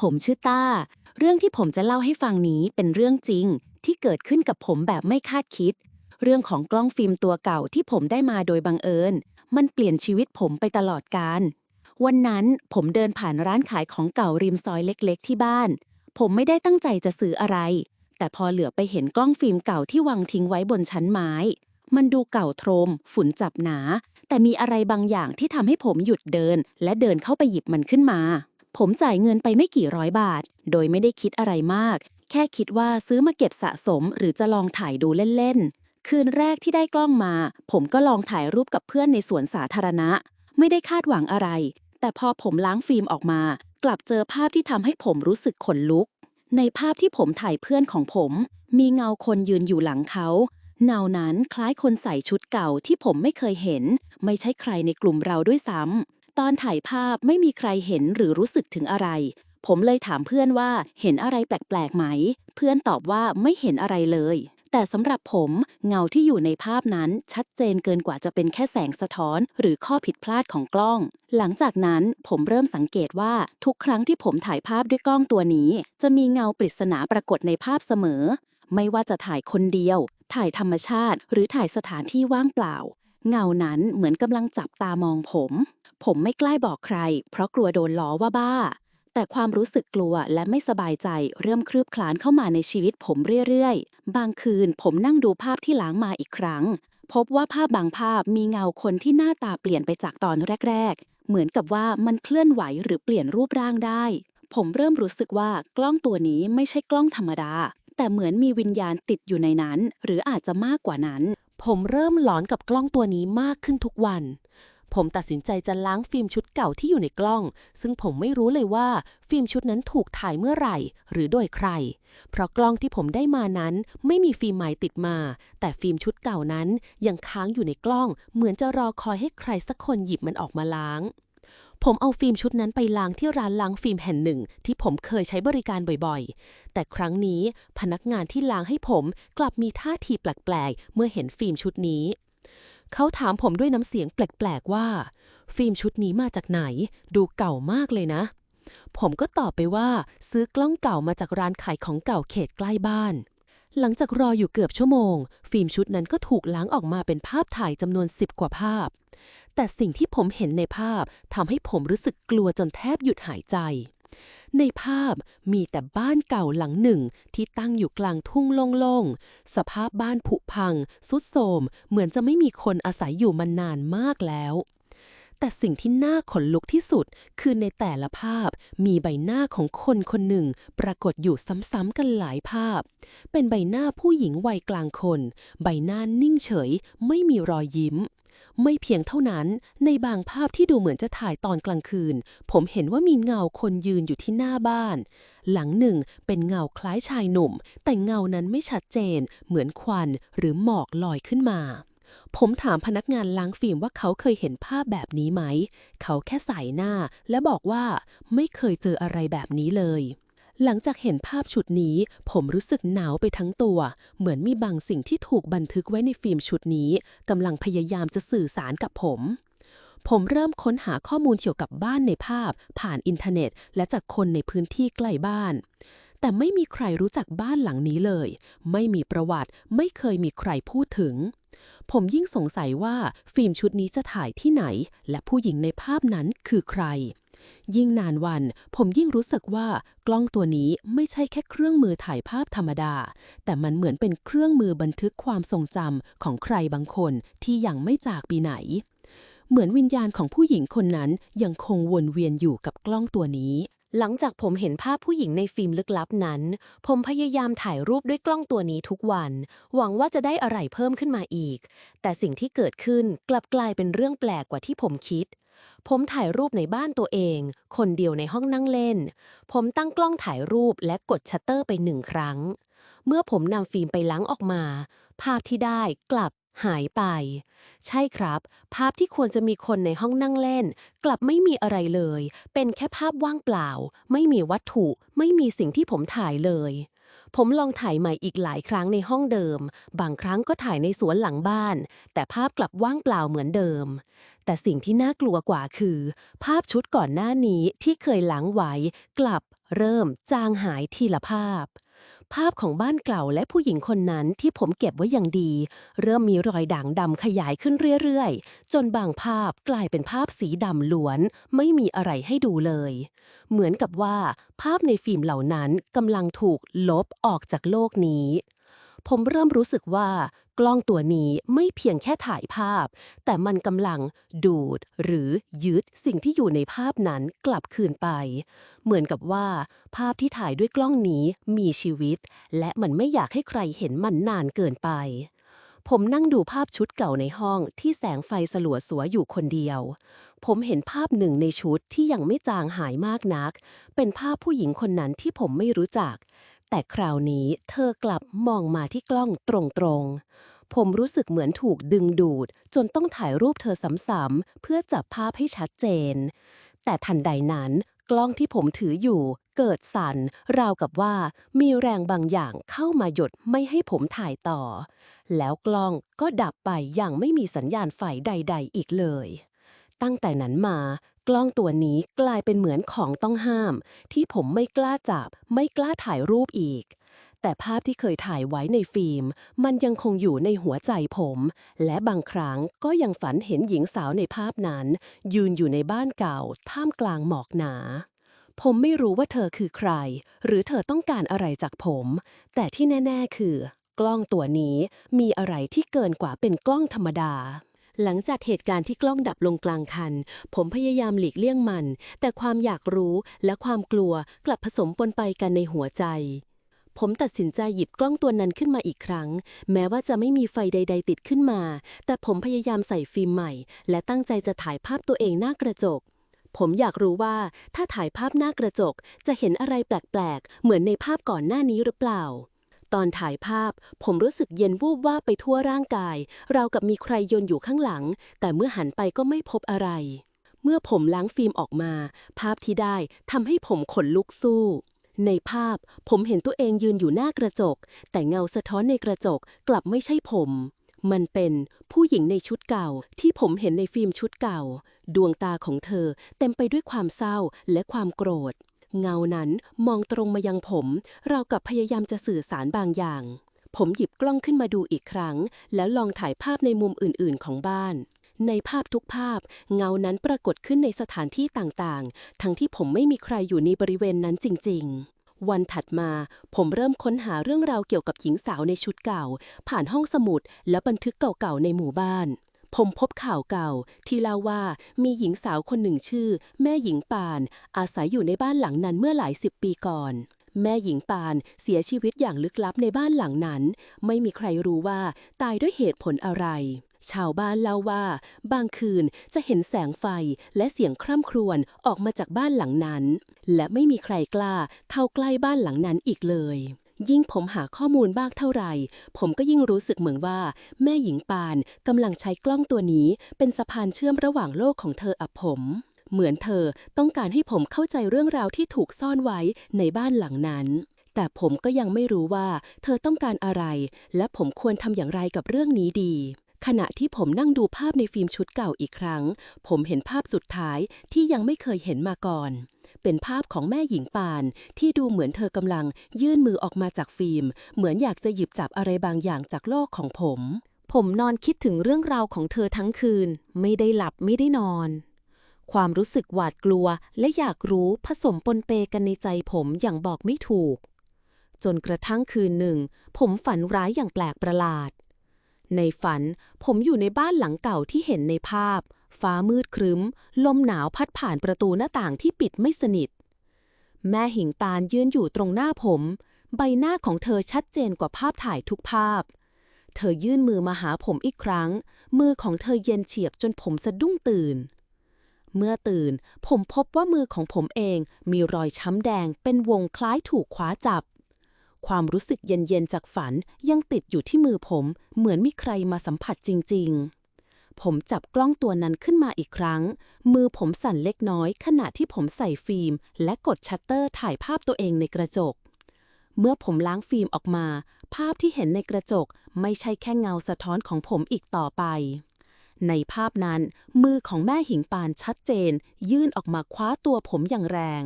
ผมชื่อต้า เรื่องที่ผมจะเล่าให้ฟังนี้เป็นเรื่องจริง ที่เกิดขึ้นกับผมแบบไม่คาดคิด เรื่องของกล้องฟิล์มตัวเก่าที่ผมได้มาโดยบังเอิญ มันเปลี่ยนชีวิตผมไปตลอดกาลวันนั้นผมเดินผ่านร้านขายของเก่าริมซอยเล็ก ๆ ที่บ้าน ผมไม่ได้ตั้งใจจะซื้ออะไร แต่พอเหลือไปเห็นกล้องฟิล์มเก่าที่วางทิ้งไว้บนชั้นไม้ มันดูเก่าโทรม ฝุ่นจับหนา แต่มีอะไรบางอย่างที่ทำให้ผมหยุดเดิน และเดินเข้าไปหยิบมันขึ้นมา ผมจ่ายเงินไปไม่กี่ร้อยบาท โดยไม่ได้คิดอะไรมาก แค่คิดว่าซื้อมาเก็บสะสมหรือจะลองถ่ายดูเล่นๆ คืนแรกที่ได้กล้องมา ผมก็ลองถ่ายรูปกับเพื่อนในสวนสาธารณะ ไม่ได้คาดหวังอะไร แต่พอผมล้างฟิล์มออกมา กลับเจอภาพที่ทำให้ผมรู้สึกขนลุก ในภาพที่ผมถ่ายเพื่อนของผม มีเงาคนยืนอยู่หลังเขาเงานั้นคล้ายคนใส่ชุดเก่าที่ผมไม่เคยเห็น ไม่ใช่ใครในกลุ่มเราด้วยซ้ำ ตอนถ่ายภาพไม่มีใครเห็นหรือรู้สึกถึงอะไร ผมเลยถามเพื่อนว่าเห็นอะไรแปลกๆไหม เพื่อนตอบว่าไม่เห็นอะไรเลย แต่สำหรับผมเงาที่อยู่ในภาพนั้นชัดเจนเกินกว่าจะเป็นแค่แสงสะท้อน หรือข้อผิดพลาดของกล้อง หลังจากนั้นผมเริ่มสังเกตว่าทุกครั้งที่ผมถ่ายภาพด้วยกล้องตัวนี้ จะมีเงาปริศนาปรากฏในภาพเสมอ ไม่ว่าจะถ่ายคนเดียว ถ่ายธรรมชาติ หรือถ่ายสถานที่ว่างเปล่า เงานั้นเหมือนกำลังจับตามองผม ผมไม่กล้าบอกใคร เพราะกลัวโดนล้อว่าบ้า แต่ความรู้สึกกลัวและไม่สบายใจเริ่มคลืบคลานเข้ามาในชีวิตผมเรื่อยๆ บางคืนผมนั่งดูภาพที่ล้างมาอีกครั้ง พบว่าภาพบางภาพมีเงาคนที่หน้าตาเปลี่ยนไปจากตอนแรก ๆ เหมือนกับว่ามันเคลื่อนไหวหรือเปลี่ยนรูปร่างได้ ผมเริ่มรู้สึกว่ากล้องตัวนี้ไม่ใช่กล้องธรรมดา แต่เหมือนมีวิญญาณติดอยู่ในนั้น หรืออาจจะมากกว่านั้น ผมเริ่มหลอนกับกล้องตัวนี้มากขึ้นทุกวัน ผมตัดสินใจจะล้างฟิล์มชุดเก่าที่อยู่ในกล้อง ซึ่งผมไม่รู้เลยว่าฟิล์มชุดนั้นถูกถ่ายเมื่อไหร่ หรือโดยใคร เพราะกล้องที่ผมได้มานั้นไม่มีฟิล์มใหม่ติดมา แต่ฟิล์มชุดเก่านั้นยังค้างอยู่ในกล้อง เหมือนจะรอคอยให้ใครสักคนหยิบมันออกมาล้าง ผมเอาฟิล์มชุดนั้นไปล้างที่ร้านล้างฟิล์มแห่งหนึ่ง ที่ผมเคยใช้บริการบ่อยๆ แต่ครั้งนี้พนักงานที่ล้างให้ผมกลับมีท่าทีแปลกๆ เมื่อเห็นฟิล์มชุดนี้ เขาถามผมด้วยน้ำเสียงแปลกๆว่า ฟิล์มชุดนี้มาจากไหน ดูเก่ามากเลยนะ ผมก็ตอบไปว่า ซื้อกล้องเก่ามาจากร้านขายของเก่าเขตใกล้บ้าน หลังจากรออยู่เกือบชั่วโมง ฟิล์มชุดนั้นก็ถูกล้างออกมาเป็นภาพถ่ายจำนวนสิบกว่าภาพ แต่สิ่งที่ผมเห็นในภาพทำให้ผมรู้สึกกลัวจนแทบหยุดหายใจ ในภาพมีแต่บ้านเก่าหลังหนึ่งที่ตั้งอยู่กลางทุ่งโล่งๆ สภาพบ้านผุพังสุดโทมเหมือนจะไม่มีคนอาศัยอยู่มานานมากแล้ว แต่สิ่งที่น่าขนลุกที่สุด คือในแต่ละภาพมีใบหน้าของคนคนหนึ่ง ปรากฏอยู่ซ้ำๆกันหลายภาพ เป็นใบหน้าผู้หญิงวัยกลางคน ใบหน้านิ่งเฉย ไม่มีรอยยิ้ม ไม่เพียงเท่านั้น ในบางภาพที่ดูเหมือนจะถ่ายตอนกลางคืน ผมเห็นว่ามีเงาคนยืนอยู่ที่หน้าบ้าน หลังหนึ่งเป็นเงาคล้ายชายหนุ่ม แต่เงานั้นไม่ชัดเจน เหมือนควันหรือหมอกลอยขึ้นมา ผมถามพนักงานล้างฟิล์มว่าเขาเคยเห็นภาพแบบนี้ไหม เขาแค่ใส่หน้าและบอกว่าไม่เคยเจออะไรแบบนี้เลย หลังจากเห็นภาพชุดนี้ ผมรู้สึกหนาวไปทั้งตัว เหมือนมีบางสิ่งที่ถูกบันทึกไว้ในฟิล์มชุดนี้กำลังพยายามจะสื่อสารกับผม ผมเริ่มค้นหาข้อมูลเกี่ยวกับบ้านในภาพ ผ่านอินเทอร์เน็ต และจากคนในพื้นที่ใกล้บ้าน แต่ไม่มีใครรู้จักบ้านหลังนี้เลย ไม่มีประวัติ ไม่เคยมีใครพูดถึง ผมยิ่งสงสัยว่าฟิล์มชุดนี้จะถ่ายที่ไหน และผู้หญิงในภาพนั้นคือใคร ยิ่งนานวัน ผมยิ่งรู้สึกว่ากล้องตัวนี้ไม่ใช่แค่เครื่องมือถ่ายภาพธรรมดา แต่มันเหมือนเป็นเครื่องมือบันทึกความทรงจำของใครบางคนที่ยังไม่จากปีไหน เหมือนวิญญาณของผู้หญิงคนนั้นยังคงวนเวียนอยู่กับกล้องตัวนี้หลังจากผมเห็นภาพผู้หญิงในฟิล์มลึกลับนั้น ผมพยายามถ่ายรูปด้วยกล้องตัวนี้ทุกวัน หวังว่าจะได้อะไรเพิ่มขึ้นมาอีก แต่สิ่งที่เกิดขึ้นกลับกลายเป็นเรื่องแปลกกว่าที่ผมคิด ผมถ่ายรูปในบ้านตัวเอง คนเดียวในห้องนั่งเล่น ผมตั้งกล้องถ่ายรูปและกดชัตเตอร์ไปหนึ่งครั้ง เมื่อผมนำฟิล์มไปล้างออกมา ภาพที่ได้กลับหายไป ใช่ครับ ภาพที่ควรจะมีคนในห้องนั่งเล่น กลับไม่มีอะไรเลย เป็นแค่ภาพว่างเปล่า ไม่มีวัตถุ ไม่มีสิ่งที่ผมถ่ายเลย ผมลองถ่ายใหม่อีกหลายครั้งในห้องเดิม บางครั้งก็ถ่ายในสวนหลังบ้าน แต่ภาพกลับว่างเปล่าเหมือนเดิม แต่สิ่งที่น่ากลัวกว่าคือ ภาพชุดก่อนหน้านี้ที่เคยหลังไว้ กลับเริ่มจางหายทีละภาพ ภาพของบ้านเก่าและผู้หญิงคนนั้นที่ผมเก็บไว้อย่างดี เริ่มมีรอยด่างดำขยายขึ้นเรื่อยๆ จนบางภาพกลายเป็นภาพสีดำล้วน ไม่มีอะไรให้ดูเลย เหมือนกับว่า ภาพในฟิล์มเหล่านั้นกำลังถูกลบออกจากโลกนี้ ผมเริ่มรู้สึกว่า กล้องตัวนี้ไม่เพียงแค่ถ่ายภาพ แต่มันกำลังดูดหรือยึดสิ่งที่อยู่ในภาพนั้นกลับคืนไป เหมือนกับว่า ภาพที่ถ่ายด้วยกล้องนี้มีชีวิต และมันไม่อยากให้ใครเห็นมันนานเกินไป ผมนั่งดูภาพชุดเก่าในห้องที่แสงไฟสลัวสวยอยู่คนเดียว ผมเห็นภาพหนึ่งในชุดที่ยังไม่จางหายมากนัก เป็นภาพผู้หญิงคนนั้นที่ผมไม่รู้จักแต่คราวนี้เธอกลับมองมาที่กล้องตรงๆ ผมรู้สึกเหมือนถูกดึงดูด จนต้องถ่ายรูปเธอซ้ำๆเพื่อจับภาพให้ชัดเจน แต่ทันใดนั้นกล้องที่ผมถืออยู่เกิดสั่นราวกับว่ามีแรงบางอย่างเข้ามาหยดไม่ให้ผมถ่ายต่อ แล้วกล้องก็ดับไปอย่างไม่มีสัญญาณไฟใด ๆ อีกเลย ตั้งแต่นั้นมากล้องตัวนี้กลายเป็นเหมือนของต้องห้าม ที่ผมไม่กล้าจับไม่กล้าถ่ายรูปอีก แต่ภาพที่เคยถ่ายไว้ในฟิล์ม มันยังคงอยู่ในหัวใจผม และบางครั้งก็ยังฝันเห็นหญิงสาวในภาพนั้น ยืนอยู่ในบ้านเก่า ท่ามกลางหมอกหนา ผมไม่รู้ว่าเธอคือใคร หรือเธอต้องการอะไรจากผม แต่ที่แน่ ๆ คือ กล้องตัวนี้มีอะไรที่เกินกว่าเป็นกล้องธรรมดาหลังจากเหตุการณ์ที่กล้องดับลงกลางคัน ผมพยายามหลีกเลี่ยงมัน แต่ความอยากรู้และความกลัวกลับผสมปนไปกันในหัวใจ ผมตัดสินใจหยิบกล้องตัวนั้นขึ้นมาอีกครั้ง แม้ว่าจะไม่มีไฟใด ๆ ติดขึ้นมา แต่ผมพยายามใส่ฟิล์มใหม่ และตั้งใจจะถ่ายภาพตัวเองหน้ากระจก ผมอยากรู้ว่าถ้าถ่ายภาพหน้ากระจก จะเห็นอะไรแปลก ๆ เหมือนในภาพก่อนหน้านี้หรือเปล่า ตอนถ่ายภาพ ผมรู้สึกเย็นวูบว่าไปทั่วร่างกาย เรากับมีใครโยนอยู่ข้างหลัง แต่เมื่อหันไปก็ไม่พบอะไร เมื่อผมล้างฟิล์มออกมา ภาพที่ได้ทำให้ผมขนลุกสู้ ในภาพผมเห็นตัวเองยืนอยู่หน้ากระจก แต่เงาสะท้อนในกระจกกลับไม่ใช่ผม มันเป็นผู้หญิงในชุดเก่าที่ผมเห็นในฟิล์มชุดเก่า ดวงตาของเธอเต็มไปด้วยความเศร้าและความโกรธ เงานั้นมองตรงมายังผม เรากับพยายามจะสื่อสารบางอย่าง ผมหยิบกล้องขึ้นมาดูอีกครั้ง แล้วลองถ่ายภาพในมุมอื่น ๆ ของบ้าน ในภาพทุกภาพ เงานั้นปรากฏขึ้นในสถานที่ต่างๆ ทั้งที่ผมไม่มีใครอยู่ในบริเวณนั้นจริง ๆวันถัดมาผมเริ่มค้นหาเรื่องราวเกี่ยวกับหญิงสาวในชุดเก่า ผ่านห้องสมุดและบันทึกเก่าๆในหมู่บ้าน ผมพบข่าวเก่า ที่เล่าว่ามีหญิงสาวคนหนึ่งชื่อ แม่หญิงปาน อาศัยอยู่ในบ้านหลังนั้นเมื่อหลายสิบปีก่อน แม่หญิงปานเสียชีวิตอย่างลึกลับในบ้านหลังนั้น ไม่มีใครรู้ว่าตายด้วยเหตุผลอะไร ชาวบ้านเล่าว่า บางคืนจะเห็นแสงไฟและเสียงคร่ำครวญออกมาจากบ้านหลังนั้น และไม่มีใครกล้าเข้าใกล้บ้านหลังนั้นอีกเลย ยิ่งผมหาข้อมูลบ้างเท่าไหร่ ผมก็ยิ่งรู้สึกเหมือนว่า แม่หญิงปานกำลังใช้กล้องตัวนี้ เป็นสะพานเชื่อมระหว่างโลกของเธออับผม เหมือนเธอต้องการให้ผมเข้าใจเรื่องราวที่ถูกซ่อนไว้ในบ้านหลังนั้นแต่ผมก็ยังไม่รู้ว่า เธอต้องการอะไร และผมควรทำอย่างไรกับเรื่องนี้ดี ขณะที่ผมนั่งดูภาพในฟิล์มชุดเก่าอีกครั้ง ผมเห็นภาพสุดท้ายที่ยังไม่เคยเห็นมาก่อน เป็นภาพของแม่หญิงปานที่ดูเหมือนเธอกำลังยื่นมือออกมาจากฟิล์ม เหมือนอยากจะหยิบจับอะไรบางอย่างจากโลกของผม ผมนอนคิดถึงเรื่องราวของเธอทั้งคืน ไม่ได้หลับไม่ได้นอน ความรู้สึกหวาดกลัวและอยากรู้ผสมปนเปกันในใจผมอย่างบอกไม่ถูก จนกระทั่งคืนหนึ่ง ผมฝันร้ายอย่างแปลกประหลาด ในฝันผมอยู่ในบ้านหลังเก่าที่เห็นในภาพ ฟ้ามืดครึ้ม ลมหนาวพัดผ่านประตูหน้าต่างที่ปิดไม่สนิท แม่หิงปานยืนอยู่ตรงหน้าผม ใบหน้าของเธอชัดเจนกว่าภาพถ่ายทุกภาพ เธอยื่นมือมาหาผมอีกครั้ง มือของเธอเย็นเฉียบจนผมสะดุ้งตื่น เมื่อตื่น ผมพบว่ามือของผมเองมีรอยช้ำแดงเป็นวงคล้ายถูกคว้าจับ ความรู้สึกเย็นๆจากฝันยังติดอยู่ที่มือผม เหมือนมีใครมาสัมผัสจริง ๆ ผมจับกล้องตัวนั้นขึ้นมาอีกครั้ง มือผมสั่นเล็กน้อย ขณะที่ผมใส่ฟิล์ม และกดชัตเตอร์ถ่ายภาพตัวเองในกระจก เมื่อผมล้างฟิล์มออกมา ภาพที่เห็นในกระจกไม่ใช่แค่เงาสะท้อนของผมอีกต่อไปในภาพนั้นมือของแม่หิงปานชัดเจน ยื่นออกมาคว้าตัวผมอย่างแรง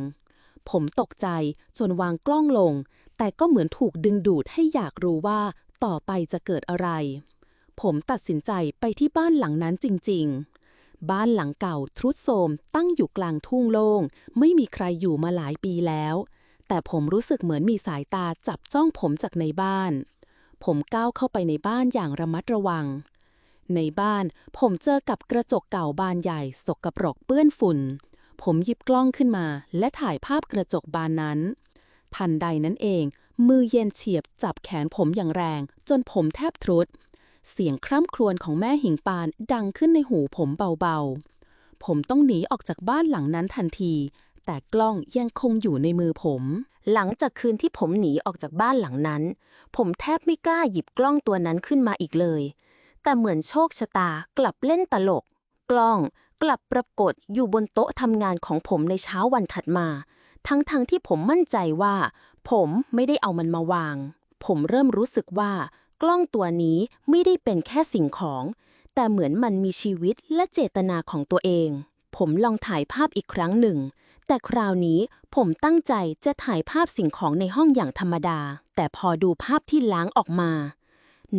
ผมตกใจจนวางกล้องลง แต่ก็เหมือนถูกดึงดูดให้อยากรู้ว่าต่อไปจะเกิดอะไร ผมตัดสินใจไปที่บ้านหลังนั้นจริง ๆ บ้านหลังเก่าทรุดโทรมตั้งอยู่กลางทุ่งโล่งไม่มีใครอยู่มาหลายปีแล้ว แต่ผมรู้สึกเหมือนมีสายตาจับจ้องผมจากในบ้าน ผมก้าวเข้าไปในบ้านอย่างระมัดระวัง ในบ้านผมเจอกับกระจกเก่าบานใหญ่สกปรกเปื้อนฝุ่น ผมหยิบกล้องขึ้นมา และถ่ายภาพกระจกบานนั้น ทันใดนั้นเอง มือเย็นเฉียบจับแขนผมอย่างแรง จนผมแทบทรุด เสียงคร่ำครวญของแม่หิงปานดังขึ้นในหูผมเบาๆ ผมต้องหนีออกจากบ้านหลังนั้นทันที แต่กล้องยังคงอยู่ในมือผม หลังจากคืนที่ผมหนีออกจากบ้านหลังนั้น ผมแทบไม่กล้าหยิบกล้องตัวนั้นขึ้นมาอีกเลย แต่เหมือนโชคชะตากลับเล่นตลก กล้องกลับปรากฏอยู่บนโต๊ะทำงานของผมในเช้าวันถัดมา ทั้งๆทที่ผมมั่นใจว่า ผมไม่ได้เอามันมาวาง ผมเริ่มรู้สึกว่า กล้องตัวนี้ไม่ได้เป็นแค่สิ่งของ แต่เหมือนมันมีชีวิตและเจตนาของตัวเอง ผมลองถ่ายภาพอีกครั้งหนึ่ง แต่คราวนี้ผมตั้งใจจะถ่ายภาพสิ่งของในห้องอย่างธรรมดา แต่พอดูภาพที่ล้างออกมา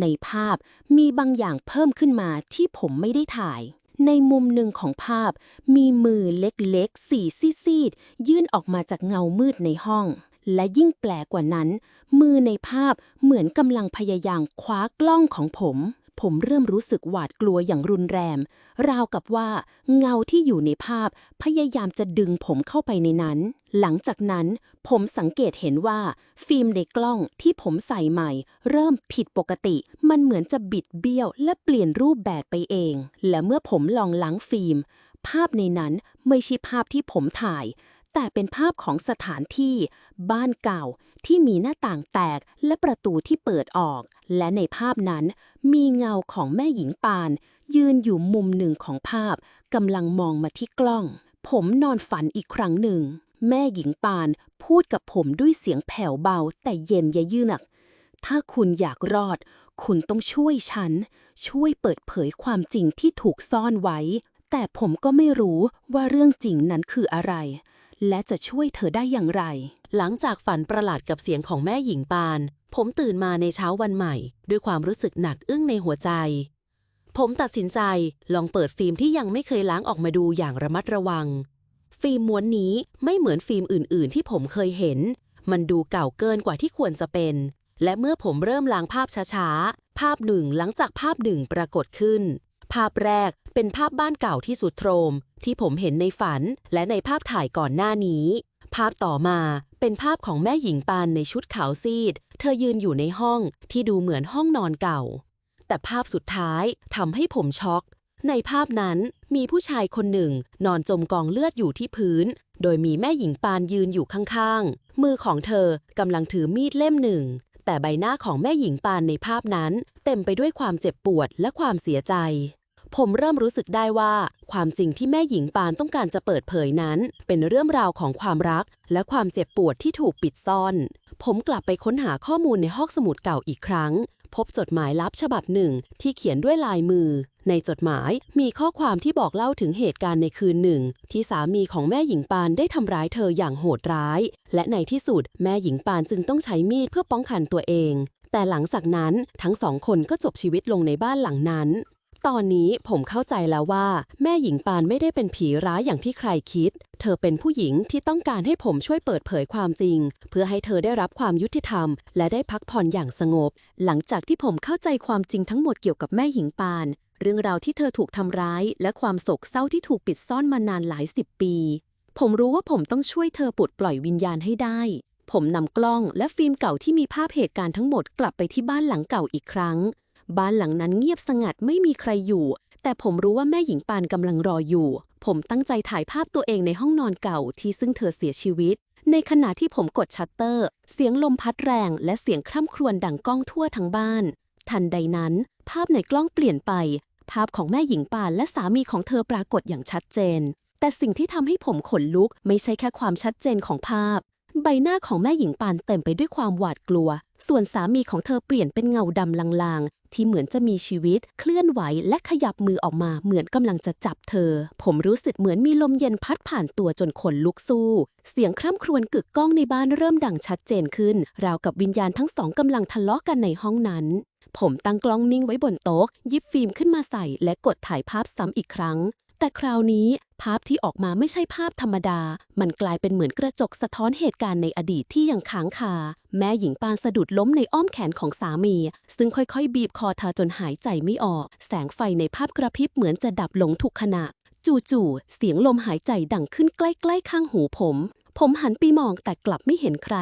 ในภาพมีบางอย่างเพิ่มขึ้นมาที่ผมไม่ได้ถ่าย ในมุมหนึ่งของภาพ มีมือเล็กๆ สีซีดๆ ยื่นออกมาจากเงามืดในห้อง และยิ่งแปลกกว่านั้น มือในภาพเหมือนกำลังพยายามคว้ากล้องของผม ผมเริ่มรู้สึกหวาดกลัวอย่างรุนแรง ราวกับว่าเงาที่อยู่ในภาพพยายามจะดึงผมเข้าไปในนั้น หลังจากนั้นผมสังเกตเห็นว่า ฟิล์มในกล้องที่ผมใส่ใหม่ เริ่มผิดปกติ มันเหมือนจะบิดเบี้ยวและเปลี่ยนรูปแบบไปเอง และเมื่อผมลองล้างฟิล์ม ภาพในนั้นไม่ใช่ภาพที่ผมถ่าย แต่เป็นภาพของสถานที่ บ้านเก่าที่มีหน้าต่างแตกและประตูที่เปิดออก และในภาพนั้นมีเงาของแม่หญิงปาน ยืนอยู่มุมหนึ่งของภาพกำลังมองมาที่กล้อง ผมนอนฝันอีกครั้งหนึ่ง แม่หญิงปานพูดกับผมด้วยเสียงแผ่วเบาแต่เย็นยะยืนัก ถ้าคุณอยากรอด คุณต้องช่วยฉัน ช่วยเปิดเผยความจริงที่ถูกซ่อนไว้ แต่ผมก็ไม่รู้ว่าเรื่องจริงนั้นคืออะไร และจะช่วยเธอได้อย่างไร หลังจากฝันประหลาดกับเสียงของแม่หญิงปาน ผมตื่นมาในเช้าวันใหม่ ด้วยความรู้สึกหนักอึ้งในหัวใจ ผมตัดสินใจลองเปิดฟิล์มที่ยังไม่เคยล้างออกมาดูอย่างระมัดระวัง ฟิล์มม้วนนี้ไม่เหมือนฟิล์มอื่น ๆ ที่ผมเคยเห็น มันดูเก่าเกินกว่าที่ควรจะเป็น และเมื่อผมเริ่มล้างภาพช้า ๆ ภาพหนึ่งหลังจากภาพหนึ่งปรากฏขึ้น ภาพแรกเป็นภาพบ้านเก่าที่สุดโทรม ที่ผมเห็นในฝันและในภาพถ่ายก่อนหน้านี้ ภาพต่อมาเป็นภาพของแม่หญิงปานในชุดขาวซีด เธอยืนอยู่ในห้องที่ดูเหมือนห้องนอนเก่า แต่ภาพสุดท้ายทำให้ผมช็อก ในภาพนั้นมีผู้ชายคนหนึ่ง นอนจมกองเลือดอยู่ที่พื้น โดยมีแม่หญิงปานยืนอยู่ข้างๆ มือของเธอกำลังถือมีดเล่มหนึ่ง แต่ใบหน้าของแม่หญิงปานในภาพนั้น เต็มไปด้วยความเจ็บปวดและความเสียใจ ผมเริ่มรู้สึกได้ว่า ความจริงที่แม่หญิงปานต้องการจะเปิดเผยนั้น เป็นเรื่องราวของความรัก และความเจ็บปวดที่ถูกปิดซ่อน ผมกลับไปค้นหาข้อมูลในห้องสมุดเก่าอีกครั้ง พบจดหมายลับฉบับหนึ่ง ที่เขียนด้วยลายมือ ในจดหมายมีข้อความที่บอกเล่าถึงเหตุการณ์ในคืนหนึ่ง ที่สามีของแม่หญิงปานได้ทำร้ายเธออย่างโหดร้าย และในที่สุดแม่หญิงปานจึงต้องใช้มีดเพื่อป้องกันตัวเองแต่หลังจากนั้นทั้งสองคนก็จบชีวิตลงในบ้านหลังนั้น ตอนนี้ผมเข้าใจแล้วว่า แม่หญิงปานไม่ได้เป็นผีร้ายอย่างที่ใครคิด เธอเป็นผู้หญิงที่ต้องการให้ผมช่วยเปิดเผยความจริง เพื่อให้เธอได้รับความยุติธรรม และได้พักผ่อนอย่างสงบ หลังจากที่ผมเข้าใจความจริงทั้งหมดเกี่ยวกับแม่หญิงปาน เรื่องราวที่เธอถูกทำร้าย และความโศกเศร้าที่ถูกปิดซ่อนมานานหลายสิบปี ผมรู้ว่าผมต้องช่วยเธอปลดปล่อยวิญญาณให้ได้ผมนำกล้องและฟิล์มเก่าที่มีภาพเหตุการณ์ทั้งหมดกลับไปที่บ้านหลังเก่าอีกครั้ง บ้านหลังนั้นเงียบสงัดไม่มีใครอยู่ แต่ผมรู้ว่าแม่หญิงปานกำลังรออยู่ ผมตั้งใจถ่ายภาพตัวเองในห้องนอนเก่าที่ซึ่งเธอเสียชีวิต ในขณะที่ผมกดชัตเตอร์ เสียงลมพัดแรงและเสียงคร่ำครวญดังก้องทั่วทั้งบ้าน ทันใดนั้น ภาพในกล้องเปลี่ยนไป ภาพของแม่หญิงปานและสามีของเธอปรากฏอย่างชัดเจน แต่สิ่งที่ทำให้ผมขนลุกไม่ใช่แค่ความชัดเจนของภาพ ใบหน้าของแม่หญิงปานเต็มไปด้วยความหวาดกลัว ส่วนสามีของเธอเปลี่ยนเป็นเงาดำลางๆ ที่เหมือนจะมีชีวิต เคลื่อนไหวและขยับมือออกมาเหมือนกำลังจะจับเธอ ผมรู้สึกเหมือนมีลมเย็นพัดผ่านตัวจนขนลุกสู้ เสียงคร่ำครวญกึกก้องในบ้านเริ่มดังชัดเจนขึ้น ราวกับวิญญาณทั้งสองกำลังทะเลาะกันในห้องนั้นผมตั้งกล้องนิ่งไว้บนโต๊ะยิบฟิล์มขึ้นมาใส่และกดถ่ายภาพซ้ำอีกครั้ง แต่คราวนี้ภาพที่ออกมาไม่ใช่ภาพธรรมดา มันกลายเป็นเหมือนกระจกสะท้อนเหตุการณ์ในอดีตที่ยังค้างคา แม่หญิงปานสะดุดล้มในอ้อมแขนของสามี ซึ่งค่อยๆ บีบคอเธอจนหายใจไม่ออก แสงไฟในภาพกระพริบเหมือนจะดับลงทุกขณะ จู่ๆ เสียงลมหายใจดังขึ้นใกล้ๆ ข้างหูผม ผมหันไปมองแต่กลับไม่เห็นใคร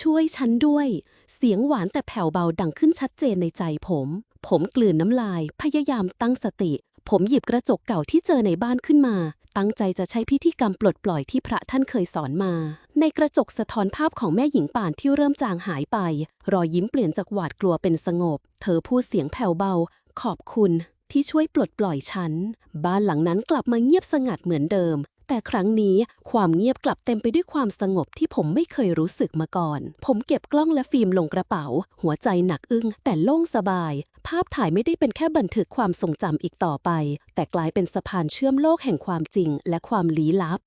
ช่วยฉันด้วย เสียงหวานแต่แผ่วเบาดังขึ้นชัดเจนในใจผมผมกลืนน้ำลายพยายามตั้งสติ ผมหยิบกระจกเก่าที่เจอในบ้านขึ้นมา ตั้งใจจะใช้พิธีกรรมปลดปล่อยที่พระท่านเคยสอนมา ในกระจกสะท้อนภาพของแม่หญิงป่านที่เริ่มจางหายไป รอยยิ้มเปลี่ยนจากหวาดกลัวเป็นสงบ เธอพูดเสียงแผ่วเบา ขอบคุณที่ช่วยปลดปล่อยฉัน บ้านหลังนั้นกลับมาเงียบสงัดเหมือนเดิม แต่ครั้งนี้ความเงียบกลับเต็มไปด้วยความสงบที่ผมไม่เคยรู้สึกมาก่อน ผมเก็บกล้องและฟิล์มลงกระเป๋า หัวใจหนักอึ้งแต่โล่งสบาย ภาพถ่ายไม่ได้เป็นแค่บันทึกความทรงจำอีกต่อไป แต่กลายเป็นสะพานเชื่อมโลกแห่งความจริงและความลี้ลับ